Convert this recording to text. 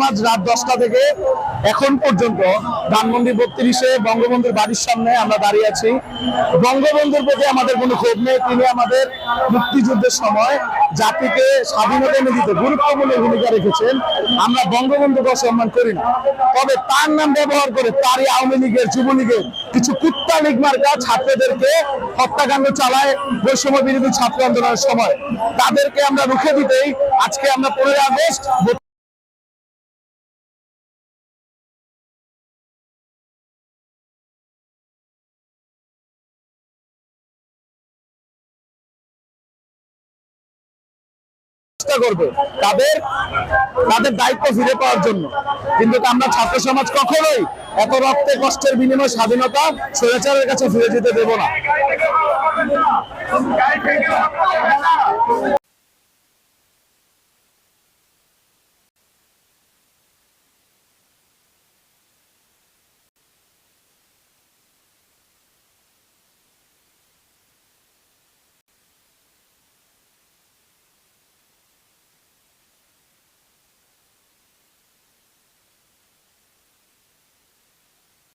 আজ রাত দশটা থেকে এখন পর্যন্ত ধানমন্ডি বত্রিশে বঙ্গবন্ধুর বাড়ির সামনে আমরা দাঁড়িয়ে আছি। বঙ্গবন্ধুর প্রতি আমাদের কোনো ক্ষোভ নেই, তিনি আমাদের মুক্তিযুদ্ধের সময় জাতিকে স্বাধীনতা এনে দিতে গুরুত্বপূর্ণ ভূমিকা রেখেছেন। আমরা বঙ্গবন্ধুকে অসম্মান করি না। তবে তার নাম ব্যবহার করে তারই আওয়ামী লীগের, যুবলীগের কিছু কুত্তা লীগ মার্কা ছাত্রদেরকে হত্যাকাণ্ড চালায় বৈষম্য বিরোধী ছাত্র আন্দোলনের সময়। তাদেরকে আমরা রুখে দিতেই আজকে আমরা পনেরোই আগস্ট চেষ্টা করবে তাদের তাদের দায়িত্ব ফিরে পাওয়ার জন্য। কিন্তু আমরা ছাত্র সমাজ কখনোই এত রক্তে, কষ্টের বিনিময়ে স্বাধীনতা স্বৈরাচারের কাছে ফিরে যেতে দেব না।